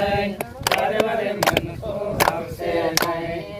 એ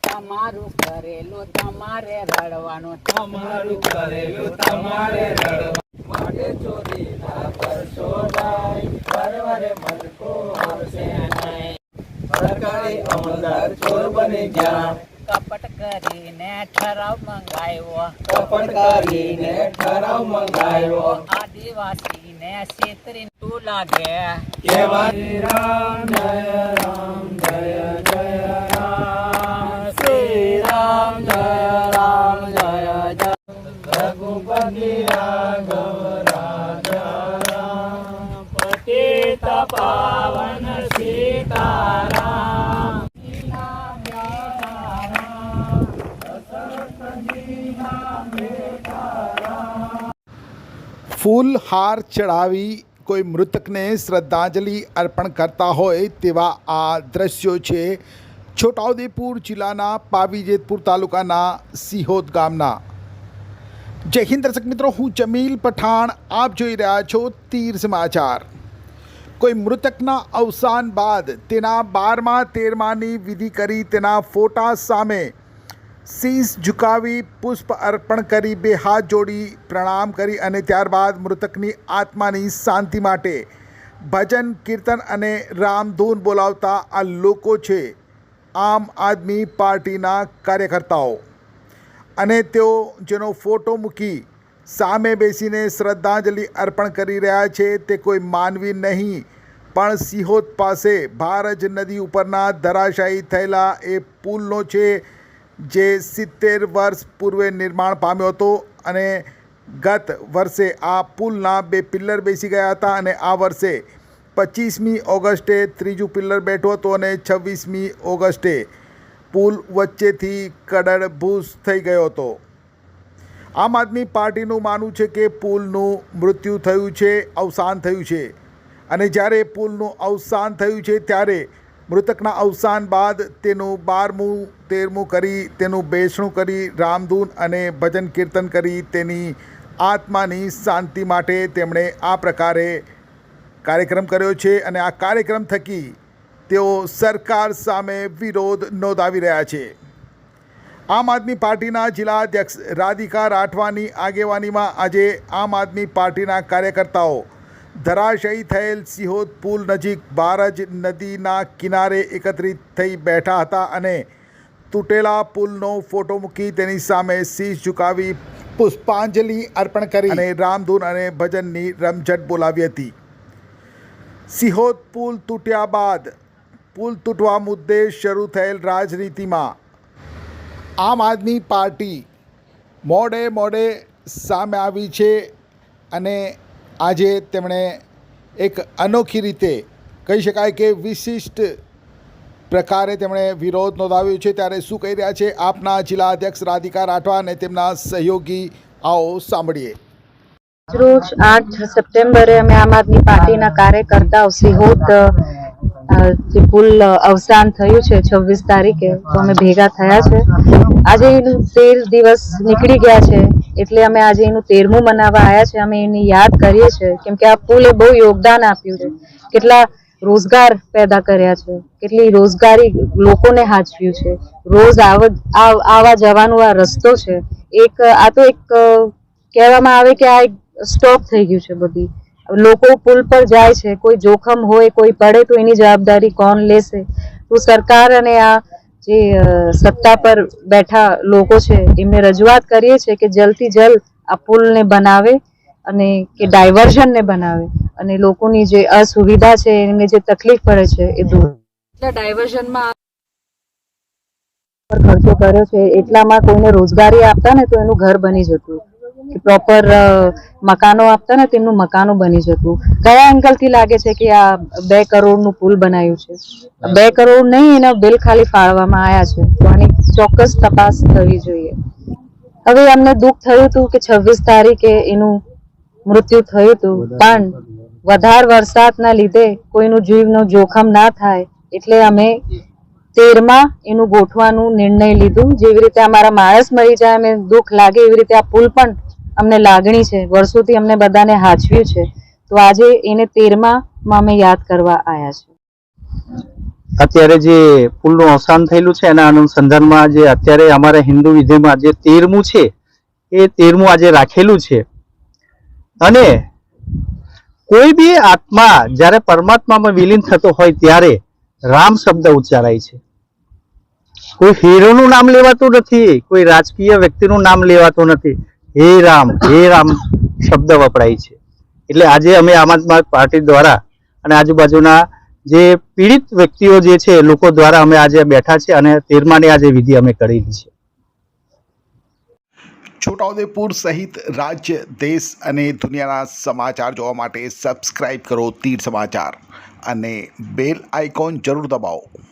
તમારું કરેલું તમારે રડવાનું. તમારું કરેલું તમારે રડવા માટે ચોરી ના કરશો નહીં પરવરે મનકો આવશે નહીં. સરકારી અમલદાર ચોર બની ગયા. કપટ કરીને ઠરાવ મંગાવ્યો. કપટ કરીને ઠરાવ મંગાવ્યો. આદિવાસીને છેતરી તું લાગે. કેવા રામ જય રામ જય જય રામ. શ્રી રામ જય રામ જય જય. રઘુપતિ રાઘવ રાજા. રામ પતિત પાવન સીતારામ. ફૂલ હાર ચડાવી કોઈ મૃતકને શ્રદ્ધાંજલિ અર્પણ કરતા હોય તેવા આ દ્રશ્યો છે છોટાઉદેપુર જિલ્લાના પાવીજેતપુર તાલુકાના સિહોદ ગામના. જય હિન્દ દર્શક મિત્રો, હું જમીલ પઠાણ, આપ જોઈ રહ્યા છો તીર સમાચાર. કોઈ મૃતકના અવસાન બાદ તેના બારમા તેરમાની વિધિ કરી તેના ફોટા સામે શીશ ઝુકાવી, પુષ્પ અર્પણ કરી, બે હાથ જોડી પ્રણામ કરી અને ત્યારબાદ મૃતકની આત્માની શાંતિ માટે ભજન, કીર્તન અને રામધૂન બોલાવતા આ લોકો છે આમ આદમી પાર્ટીના કાર્યકર્તાઓ. અને તેઓ જેનો ફોટો મૂકી સામે બેસીને શ્રદ્ધાંજલિ અર્પણ કરી રહ્યા છે તે કોઈ માનવી નહીં, પણ સિહોદ પાસે ભારજ નદી ઉપરના ધરાશાયી થયેલા એ પુલનો છે જે સિત્તેર વર્ષ પૂર્વે નિર્માણ પામ્યો હતો અને ગત વર્ષે આ પુલના બે પિલ્લર બેસી ગયા હતા અને આ વર્ષે પચીસમી ઓગસ્ટે ત્રીજું પિલ્લર બેઠું હતું અને છવ્વીસમી ઓગસ્ટે પુલ વચ્ચેથી કડડભૂસ થઈ ગયો હતો. આમ આદમી પાર્ટીનું માનવું છે કે પુલનું મૃત્યુ થયું છે, અવસાન થયું છે અને જ્યારે પુલનું અવસાન થયું છે ત્યારે મૃતકના અવસાન બાદ તેનું બારમું, તેરમું કરી, તેનું બેસણું કરી રામધૂન અને ભજન કીર્તન કરી તેની આત્માની શાંતિ માટે તેમણે આ પ્રકારે કાર્યક્રમ કર્યો છે અને આ કાર્યક્રમ થકી તેઓ સરકાર સામે વિરોધ નોંધાવી રહ્યા છે. આમ આદમી પાર્ટીના જિલ્લા અધ્યક્ષ રાધિકા રાઠવાની આગેવાનીમાં આજે આમ આદમી પાર્ટીના કાર્યકર્તાઓ ધરાશયી થયેલ સિહોદ પુલ નજીક બારજ નદીના કિનારે એકત્રિત થઈ બેઠા હતા અને તૂટેલા પુલનો ફોટો મૂકી તેની સામે શીશ ઝુકાવી પુષ્પાંજલિ અર્પણ કરી અને રામધૂન અને ભજનની રમઝટ બોલાવી હતી. સિહોદ પુલ તૂટ્યા બાદ પુલ તૂટવા મુદ્દે શરૂ થયેલ રાજનીતિમાં આમ આદમી પાર્ટી મોડે મોડે સામે આવી છે અને આજે તેમણે એક અનોખી રીતે કહી શકાય કે વિશિષ્ટ પ્રકારે તેમણે વિરોધ નોંધાવ્યો છે. ત્યારે શું કહી રહ્યા છે આપના જિલ્લા અધ્યક્ષ રાધિકા રાઠવા અને તેમના સહયોગી આવો સાંભળીએ. રોજ આઠ સપ્ટેમ્બરે અમે આમ આદમી પાર્ટીના કાર્યકર્તાઓ સિહોદ જે પુલ અવસાન થયું છે છવ્વીસ તારીખે, તો અમે ભેગા થયા છે. આજે એનું તેર દિવસ નીકળી ગયા છે, એટલે અમે આજે એનું તેરમું મનાવવા આવ્યા છે. અમે એની યાદ કરીએ છીએ કેમ કે આ પુલે બહુ યોગદાન આપ્યું છે. કેટલા રોજગાર પેદા કર્યા છે, કેટલી રોજગારી લોકોને હાચવ્યું છે. રોજ આવ- જવાનું આ રસ્તો છે. એક, આ તો એક કહેવામાં આવે કે આ એક સ્ટોપ થઈ ગયું છે બધી. લોકો પુલ પર જાય છે કોઈ જોખમ હોય કોઈ પડે તો એની જવાબદારી કોણ લેશે? તો સરકાર અને આ જે સત્તા પર બેઠા લોકો છે એમને રજૂઆત કરીએ છીએ કે જલ્દથી જલ્દ આ પુલને બનાવે અને કે ડાયવર્ઝનને બનાવે અને લોકોની જે અસુવિધા છે એમને જે તકલીફ પડે છે એ દૂર એટલે ડાયવર્ઝનમાં ખર્ચો કર્યો છે એટલામાં કોઈને રોજગારી આપતા ને તો એનું ઘર બની જતું. કે પ્રોપર મકાનો આપતા ને તેમનું મકાનો બની જતું. કયા એંગલથી લાગે છે કે આ બે કરોડનું પુલ બનાવ્યું છે? બે કરોડ નહીં એના બિલ ખાલી ફાળવામાં આવ્યા છે. તો આની ચોક્કસ તપાસ થવી જોઈએ. હવે અમને દુઃખ થયું હતું કે છવ્વીસ તારીખે એનું મૃત્યુ થયું હતું. પણ વધારે વરસાદના લીધે કોઈનું જીવનું જોખમ ના થાય એટલે અમે તેરમાં એનું ગોઠવાનું નિર્ણય લીધું. જેવી રીતે અમારા માણસ મરી જાય અમે દુઃખ લાગે એવી રીતે આ પુલ પણ અમને લાગણી છે. વર્ષોથી અમને બધાને હાચવ્યું છે. તો આજે એને તેરમાં અમે યાદ કરવા આવ્યા છે અત્યારે જે પુલનું અવસાન થયેલું છે, એના અનુસંધાનમાં જે અત્યારે અમારા હિન્દુ વિધિમાં જે તેરમું છે, એ તેરમું આજે રાખેલું છે. અને કોઈ બી આત્મા જ્યારે પરમાત્મામાં વિલીન થતો હોય ત્યારે રામ શબ્દ ઉચ્ચારાય છે. કોઈ હીરોનું નામ લેવાતું નથી, કોઈ રાજકીય વ્યક્તિનું નામ લેવાતું નથી. હે રામ હે રામ શબ્દ વપરાય છે. એટલે આજે અમે આમ આદમી પાર્ટી દ્વારા અને આજુબાજુના જે પીડિત વ્યક્તિઓ જે છે લોકો દ્વારા અમે આજે બેઠા છે અને તેરમાની આજે વિધિ અમે કરેલી છે. છોટાઉદેપુર સહિત રાજ્ય, દેશ અને દુનિયાના સમાચાર જોવા માટે સબસ્ક્રાઇબ કરો તીર સમાચાર અને બેલ આઇકોન જરૂર દબાવો.